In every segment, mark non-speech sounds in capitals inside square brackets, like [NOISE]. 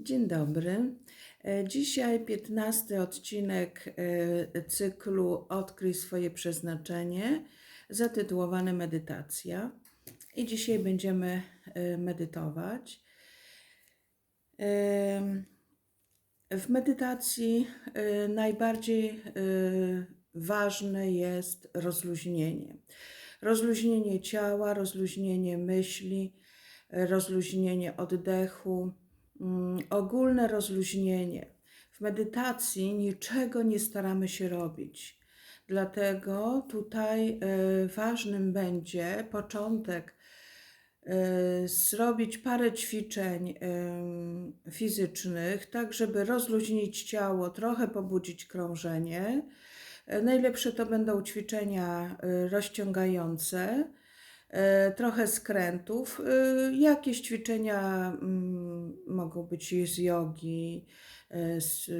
Dzień dobry. E, Dzisiaj 15 odcinek e, cyklu Odkryj swoje przeznaczenie, zatytułowany Medytacja. I dzisiaj będziemy e, medytować. W medytacji najbardziej ważne jest rozluźnienie. Rozluźnienie ciała, rozluźnienie myśli, rozluźnienie oddechu, ogólne rozluźnienie. W medytacji niczego nie staramy się robić. Dlatego tutaj e, ważnym będzie początek e, zrobić parę ćwiczeń em, fizycznych, tak żeby rozluźnić ciało, trochę pobudzić krążenie. E, Najlepsze to będą ćwiczenia e, rozciągające, e, E, trochę skrętów. E, jakieś ćwiczenia mm, mogą być z jogi, e, z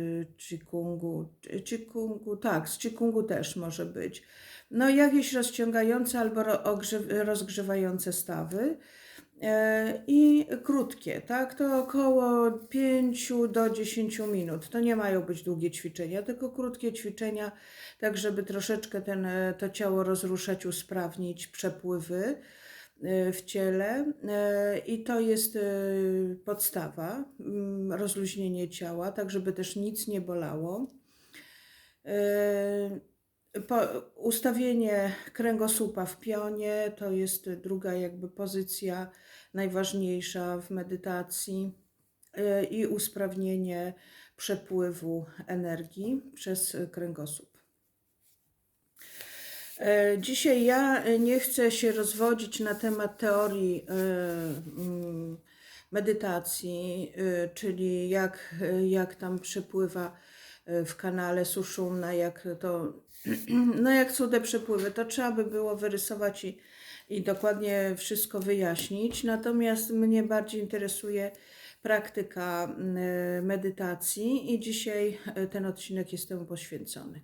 qigongu, qigongu, tak, z qigongu też może być. No jakieś rozciągające albo rozgrzewające stawy. E, I krótkie, tak? To około 5 do 10 minut. To nie mają być długie ćwiczenia, tylko krótkie ćwiczenia, tak żeby troszeczkę ten, e, to ciało rozruszać, usprawnić przepływy e, w ciele. I to jest podstawa, mm, rozluźnienie ciała, tak żeby też nic nie bolało. Po, ustawienie kręgosłupa w pionie to jest druga jakby pozycja najważniejsza w medytacji e, i usprawnienie przepływu energii przez kręgosłup. E, Dzisiaj ja nie chcę się rozwodzić na temat teorii e, mm, medytacji, czyli jak, jak tam przepływa w kanale Suszumna, jak to, [CLEARS THROAT] no jak cude przepływy, to trzeba by było wyrysować i, i dokładnie wszystko wyjaśnić. Natomiast mnie bardziej interesuje praktyka e, medytacji i dzisiaj e, ten odcinek jest temu poświęcony.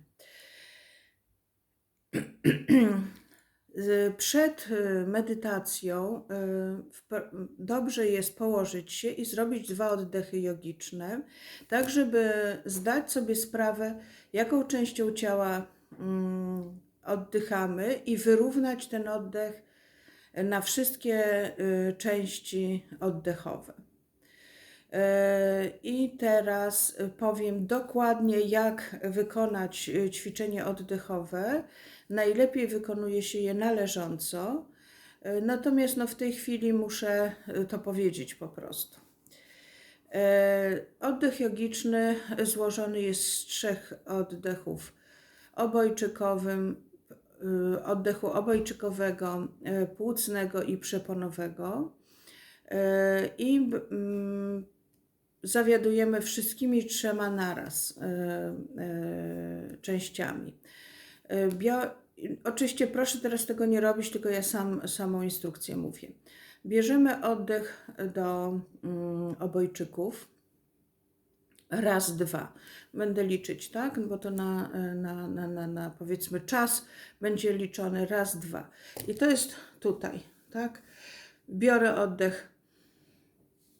Z- [CLEARS THROAT] Przed y, medytacją y, dobrze jest położyć się i zrobić dwa oddechy jogiczne, tak żeby zdać sobie sprawę, jaką częścią ciała mm, oddychamy i wyrównać ten oddech na wszystkie y, części oddechowe. E, I teraz y, powiem dokładnie, jak wykonać y, ćwiczenie oddechowe. Najlepiej wykonuje się je na leżąco, e, natomiast no, w tej chwili muszę y, to powiedzieć po prostu. Oddech jogiczny złożony jest z trzech oddechów. Obojczykowym, y, oddechu obojczykowego, e, płucnego i przeponowego. E, I mm, zawiadujemy wszystkimi trzema naraz częściami. Bio, oczywiście proszę teraz tego nie robić, tylko ja sam, samą instrukcję mówię. Bierzemy oddech do mm, obojczyków. Raz, dwa. Będę liczyć, tak? Bo to na, na, na, na, na powiedzmy czas będzie liczony raz, dwa. I to jest tutaj, tak? Biorę oddech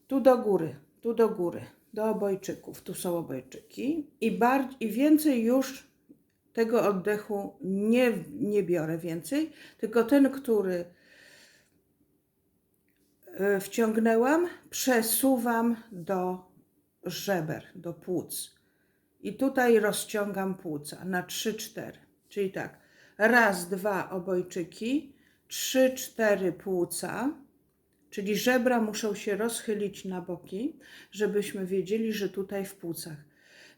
tu do góry, tu do góry, do obojczyków. Tu są obojczyki. I, bar- i więcej już tego oddechu nie, nie biorę więcej, tylko ten, który e, wciągnęłam, przesuwam do żeber, do płuc. I tutaj rozciągam płuca na 3-4. Czyli tak, raz, dwa obojczyki, trzy, cztery płuca, czyli żebra muszą się rozchylić na boki, żebyśmy wiedzieli, że tutaj w płucach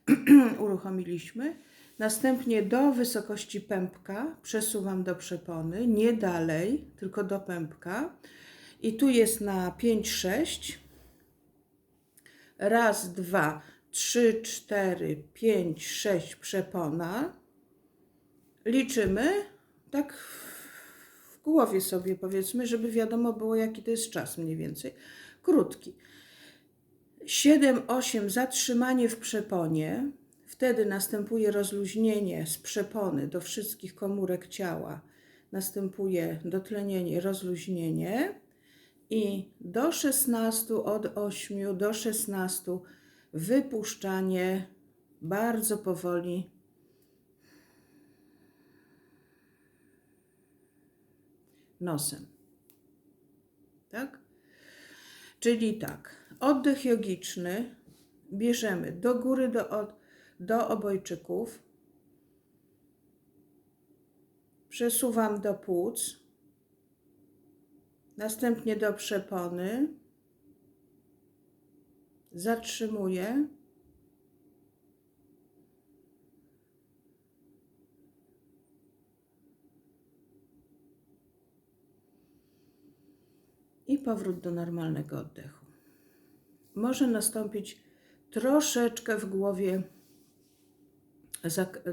[CLEARS THROAT] uruchomiliśmy. Następnie do wysokości pępka przesuwam do przepony, nie dalej, tylko do pępka. I tu jest na 5-6. Raz, dwa, trzy, cztery, pięć, sześć przepona. Liczymy tak w głowie sobie powiedzmy, żeby wiadomo było jaki to jest czas mniej więcej. Krótki. 7-8 zatrzymanie w przeponie. Wtedy następuje rozluźnienie z przepony do wszystkich komórek ciała. Następuje dotlenienie, rozluźnienie. I do 16, od 8 do 16 wypuszczanie bardzo powoli. Nosem. Tak? Czyli tak, oddech jogiczny bierzemy do góry do, do obojczyków, przesuwam do płuc, następnie do przepony, zatrzymuję. I powrót do normalnego oddechu. Może nastąpić troszeczkę w głowie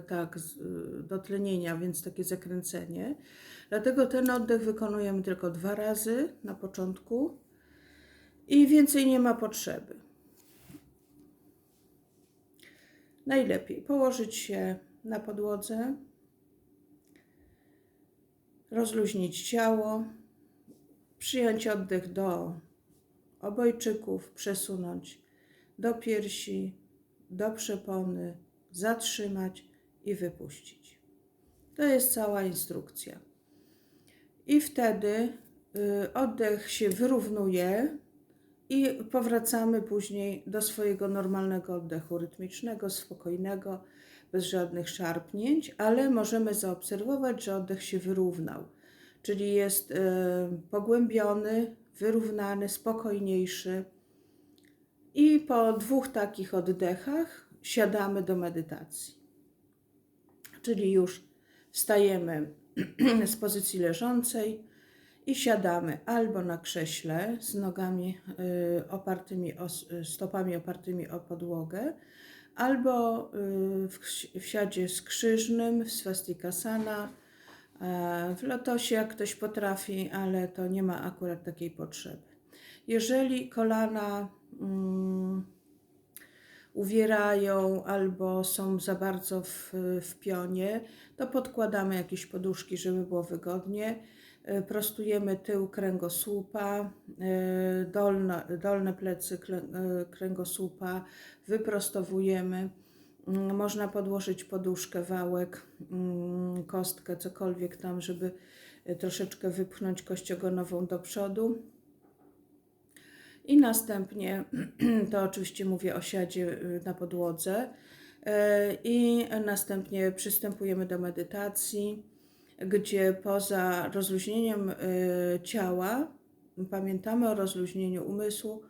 tak, z- dotlenienia, więc takie zakręcenie. Dlatego ten oddech wykonujemy tylko dwa razy na początku i więcej nie ma potrzeby. Najlepiej położyć się na podłodze, rozluźnić ciało, przyjąć oddech do obojczyków, przesunąć do piersi, do przepony, zatrzymać i wypuścić. To jest cała instrukcja. I wtedy y, oddech się wyrównuje i powracamy później do swojego normalnego oddechu rytmicznego, spokojnego, bez żadnych szarpnięć, ale możemy zaobserwować, że oddech się wyrównał, czyli jest y, pogłębiony, wyrównany, spokojniejszy. I po dwóch takich oddechach siadamy do medytacji. Czyli już wstajemy [CLEARS THROAT] z pozycji leżącej i siadamy albo na krześle z nogami y, opartymi o, s- stopami opartymi o podłogę, albo y, w, w siadzie skrzyżnym, w swastikasana, e, w lotosie, jak ktoś potrafi, ale to nie ma akurat takiej potrzeby. Jeżeli kolana mm, uwierają albo są za bardzo w, w pionie, to podkładamy jakieś poduszki, żeby było wygodnie. E, Prostujemy tył kręgosłupa, e, dolne, dolne plecy e, kręgosłupa, wyprostowujemy. Mm, Można podłożyć poduszkę, wałek, mm, kostkę, cokolwiek tam, żeby troszeczkę wypchnąć kość ogonową do przodu. I następnie, [CLEARS THROAT] to oczywiście mówię o siadzie y, na podłodze, e, i następnie przystępujemy do medytacji, gdzie poza rozluźnieniem y, ciała pamiętamy o rozluźnieniu umysłu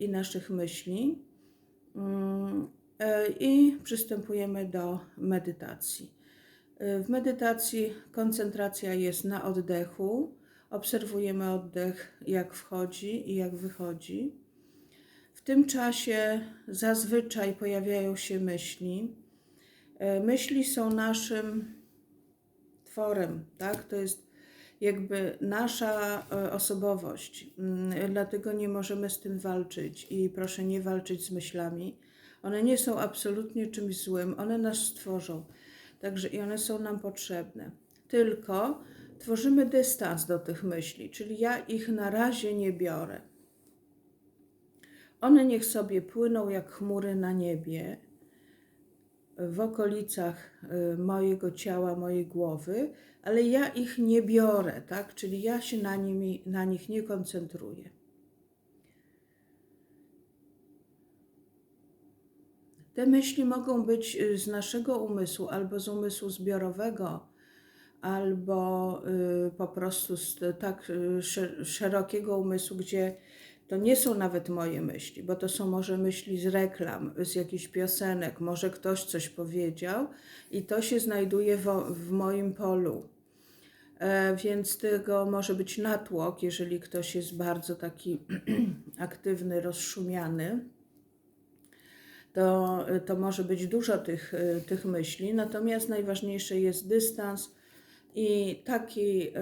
i naszych myśli Mm, i przystępujemy do medytacji. Y, W medytacji koncentracja jest na oddechu. Obserwujemy oddech, jak wchodzi i jak wychodzi. W tym czasie zazwyczaj pojawiają się myśli. E, Myśli są naszym tworem, tak? To jest jakby nasza e, osobowość. Mm, Dlatego nie możemy z tym walczyć i proszę nie walczyć z myślami. One nie są absolutnie czymś złym, one nas stworzą. Także i one są nam potrzebne. Tylko tworzymy dystans do tych myśli, czyli ja ich na razie nie biorę. One niech sobie płyną jak chmury na niebie w okolicach y, mojego ciała, mojej głowy, ale ja ich nie biorę, tak? Czyli ja się na, nimi, na nich nie koncentruję. Te myśli mogą być y, z naszego umysłu albo z umysłu zbiorowego, albo y, po prostu z tak y, sze- szerokiego umysłu, gdzie to nie są nawet moje myśli, bo to są może myśli z reklam, z jakichś piosenek, może ktoś coś powiedział i to się znajduje wo, w moim polu. E, więc tego może być natłok, jeżeli ktoś jest bardzo taki [CLEARS THROAT] aktywny, rozszumiany to, to może być dużo tych, y, tych myśli, natomiast najważniejszy jest dystans i taki, y,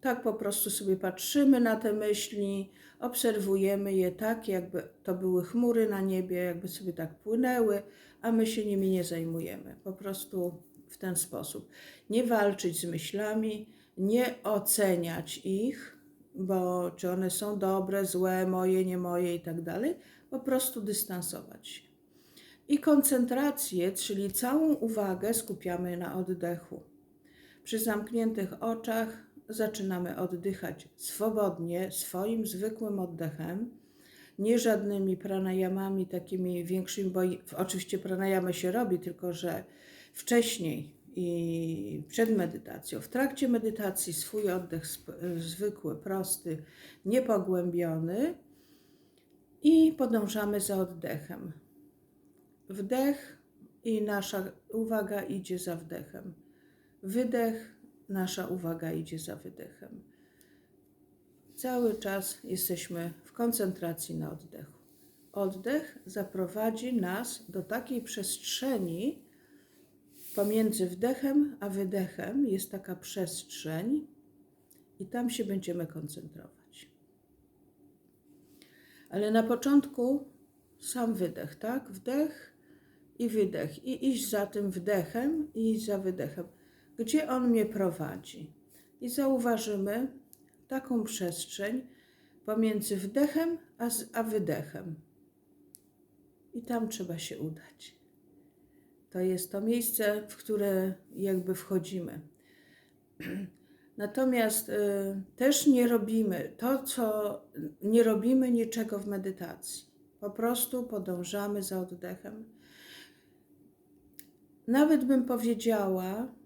tak po prostu sobie patrzymy na te myśli, obserwujemy je tak, jakby to były chmury na niebie, jakby sobie tak płynęły, a my się nimi nie zajmujemy. Po prostu w ten sposób. Nie walczyć z myślami, nie oceniać ich, bo czy one są dobre, złe, moje, nie moje i tak dalej, po prostu dystansować się. I koncentrację, czyli całą uwagę skupiamy na oddechu. Przy zamkniętych oczach zaczynamy oddychać swobodnie, swoim zwykłym oddechem, nie żadnymi pranayamami takimi większymi, bo oczywiście pranayamę się robi, tylko że wcześniej i przed medytacją. W trakcie medytacji swój oddech zwykły, prosty, niepogłębiony i podążamy za oddechem. Wdech i nasza uwaga idzie za wdechem. Wydech, nasza uwaga idzie za wydechem. Cały czas jesteśmy w koncentracji na oddechu. Oddech zaprowadzi nas do takiej przestrzeni pomiędzy wdechem a wydechem. Jest taka przestrzeń, i tam się będziemy koncentrować. Ale na początku sam wydech, tak? Wdech i wydech. I iść za tym wdechem i iść za wydechem. Gdzie on mnie prowadzi? I zauważymy taką przestrzeń pomiędzy wdechem a, a wydechem. I tam trzeba się udać. To jest to miejsce, w które jakby wchodzimy. [CLEARS THROAT] Natomiast y, też nie robimy to, co nie robimy niczego w medytacji. Po prostu podążamy za oddechem. Nawet bym powiedziała,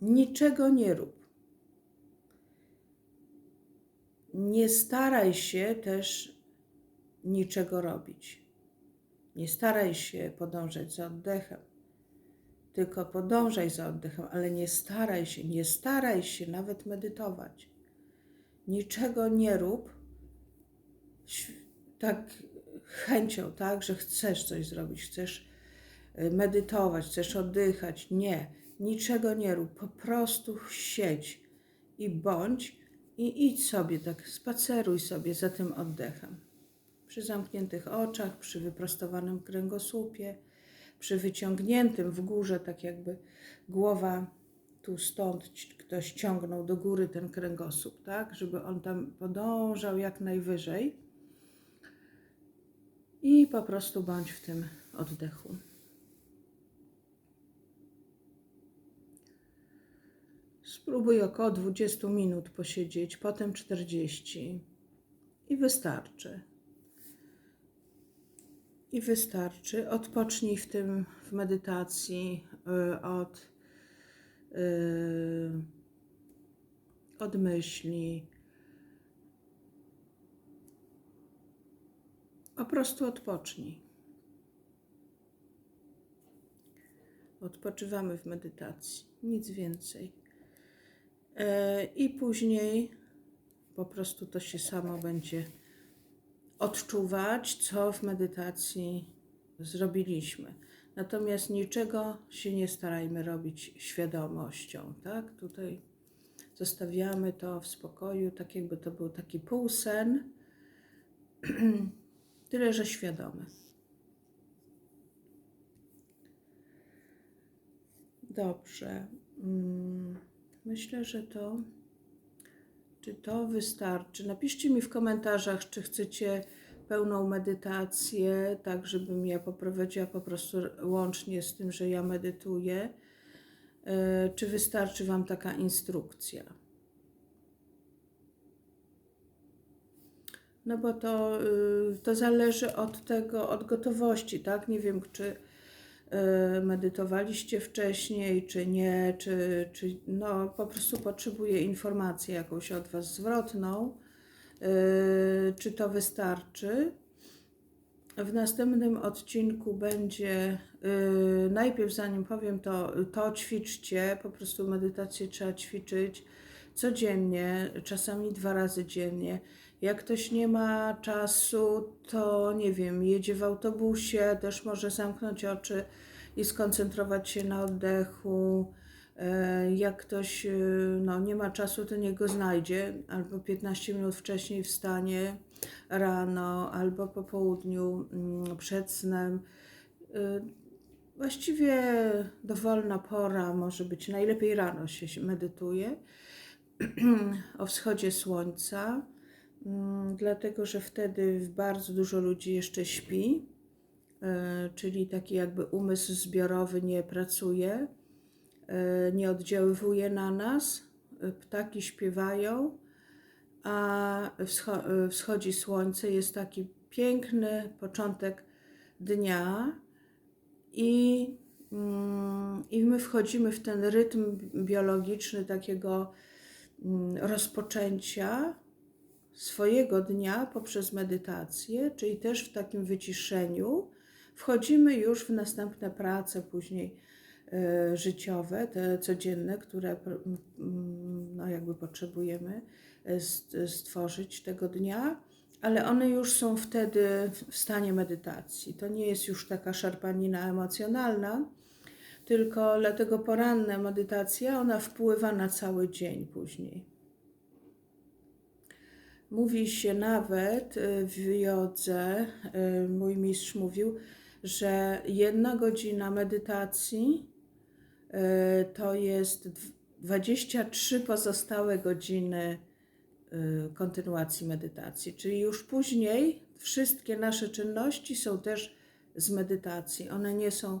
niczego nie rób. Nie staraj się też niczego robić. Nie staraj się podążać za oddechem, tylko podążaj za oddechem, ale nie staraj się, nie staraj się nawet medytować. Niczego nie rób tak chęcią, tak, że chcesz coś zrobić, chcesz y, medytować, chcesz oddychać. Nie, niczego nie rób, po prostu siedź i bądź i idź sobie tak, spaceruj sobie za tym oddechem przy zamkniętych oczach, przy wyprostowanym kręgosłupie, przy wyciągniętym w górze, tak jakby głowa tu stąd ktoś ciągnął do góry ten kręgosłup, tak, żeby on tam podążał jak najwyżej. I po prostu bądź w tym oddechu. Spróbuj około 20 minut posiedzieć, potem 40 i wystarczy i wystarczy. Odpocznij w tym, w medytacji y, od, y, od myśli. Po prostu odpocznij. Odpoczywamy w medytacji, nic więcej. E, I później po prostu to się samo będzie odczuwać, co w medytacji zrobiliśmy. Natomiast niczego się nie starajmy robić świadomością, tak? Tutaj zostawiamy to w spokoju, tak jakby to był taki półsen, [CLEARS THROAT] tyle że świadomy. Dobrze. Myślę, że to. Czy to wystarczy? Napiszcie mi w komentarzach, czy chcecie pełną medytację, tak żebym ja poprowadziła po prostu łącznie z tym, że ja medytuję. E, Czy wystarczy Wam taka instrukcja? No bo to, y, to zależy od tego, od gotowości, tak? Nie wiem, czy medytowaliście wcześniej, czy nie, czy, czy no po prostu potrzebuję informację jakąś od Was zwrotną, y, czy to wystarczy. W następnym odcinku będzie, y, najpierw zanim powiem to, to ćwiczcie, po prostu medytację trzeba ćwiczyć codziennie, czasami dwa razy dziennie. Jak ktoś nie ma czasu, to nie wiem, jedzie w autobusie, też może zamknąć oczy i skoncentrować się na oddechu. E, Jak ktoś e, no, nie ma czasu, to niech go znajdzie, albo 15 minut wcześniej wstanie rano, albo po południu mm, przed snem. E, Właściwie dowolna pora może być, najlepiej rano się medytuje [CLEARS THROAT] o wschodzie słońca, dlatego że wtedy bardzo dużo ludzi jeszcze śpi e, czyli taki jakby umysł zbiorowy nie pracuje, e, nie oddziaływuje na nas. E, Ptaki śpiewają, a wscho- wschodzi słońce. Jest taki piękny początek dnia i, mm, i my wchodzimy w ten rytm biologiczny takiego mm, rozpoczęcia swojego dnia poprzez medytację, czyli też w takim wyciszeniu, wchodzimy już w następne prace później e, życiowe, te codzienne, które mm, no, jakby potrzebujemy e, s- stworzyć tego dnia, ale one już są wtedy w stanie medytacji. To nie jest już taka szarpanina emocjonalna, tylko dlatego poranna medytacja, ona wpływa na cały dzień później. Mówi się nawet y, w jodze, y, mój mistrz mówił, że jedna godzina medytacji y, to jest dw- 23 pozostałe godziny kontynuacji medytacji. Czyli już później wszystkie nasze czynności są też z medytacji. One nie są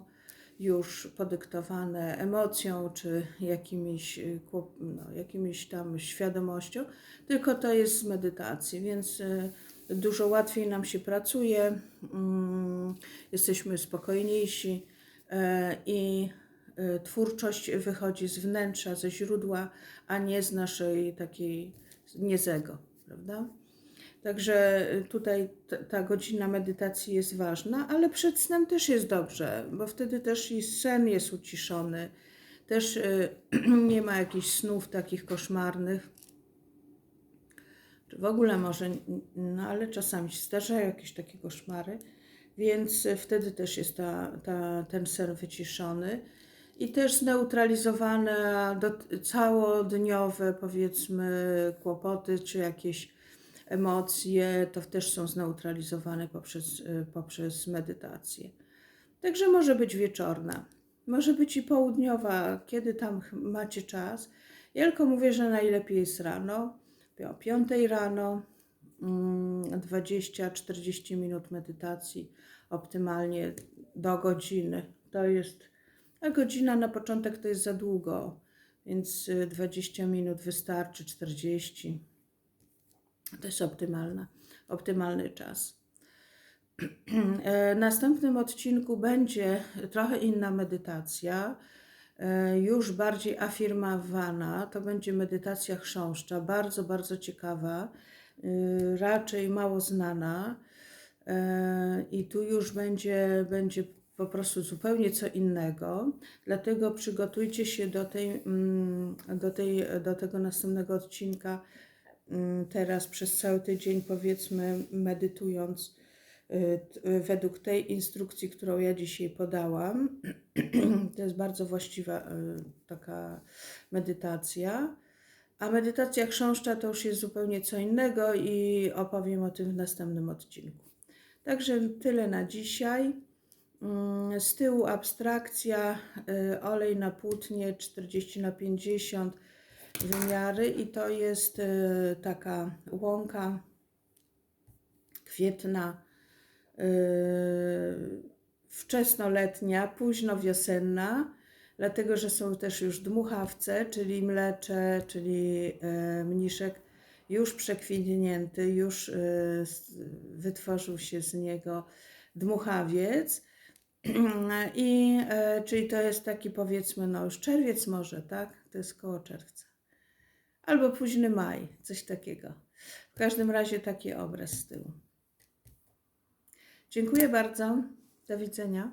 już podyktowane emocją czy jakimiś, y, no, jakimiś tam świadomością, tylko to jest z medytacji, więc y, dużo łatwiej nam się pracuje, mm, jesteśmy spokojniejsi y, i y, twórczość wychodzi z wnętrza, ze źródła, a nie z naszej takiej, nie z ego, prawda? Także y, tutaj ta, godzina medytacji jest ważna, ale przed snem też jest dobrze, bo wtedy też i sen jest uciszony, też y, [CLEARS THROAT] nie ma jakichś snów takich koszmarnych. W ogóle może, no ale czasami się zdarzają jakieś takie koszmary, więc y, wtedy też jest ta, ta, ten sen wyciszony. I też zneutralizowane całodniowe powiedzmy kłopoty czy jakieś emocje, to też są zneutralizowane poprzez, y, poprzez medytację. Także może być wieczorna, może być i południowa, kiedy tam macie czas. Ja tylko mówię, że najlepiej jest rano, o 5 rano, mm, 20-40 minut medytacji, optymalnie do godziny. To jest, a godzina na początek to jest za długo, więc y, 20 minut wystarczy, 40. To jest optymalna, optymalny czas. [CLEARS THROAT] E, W następnym odcinku będzie trochę inna medytacja, e, już bardziej afirmowana. To będzie medytacja chrząszcza, bardzo, bardzo ciekawa, e, raczej mało znana. E, I tu już będzie, będzie po prostu zupełnie co innego. Dlatego przygotujcie się do, tej, mm, do, tej, do tego następnego odcinka teraz przez cały tydzień, powiedzmy, medytując y, według tej instrukcji, którą ja dzisiaj podałam. [CLEARS THROAT] To jest bardzo właściwa y, taka medytacja. A medytacja chrząszcza to już jest zupełnie co innego i opowiem o tym w następnym odcinku. Także tyle na dzisiaj. Mm, Z tyłu abstrakcja, y, olej na płótnie 40 na 50 wymiary i to jest y, taka łąka kwietna, y, wczesnoletnia, późno wiosenna, dlatego że są też już dmuchawce, czyli mlecze, czyli y, mniszek już przekwitnięty, już s- wytworzył się z niego dmuchawiec. [CLEARS THROAT] I e, czyli to jest taki powiedzmy, no już czerwiec może, tak? To jest koło czerwca. Albo późny maj, coś takiego. W każdym razie taki obraz z tyłu. Dziękuję bardzo. Do widzenia.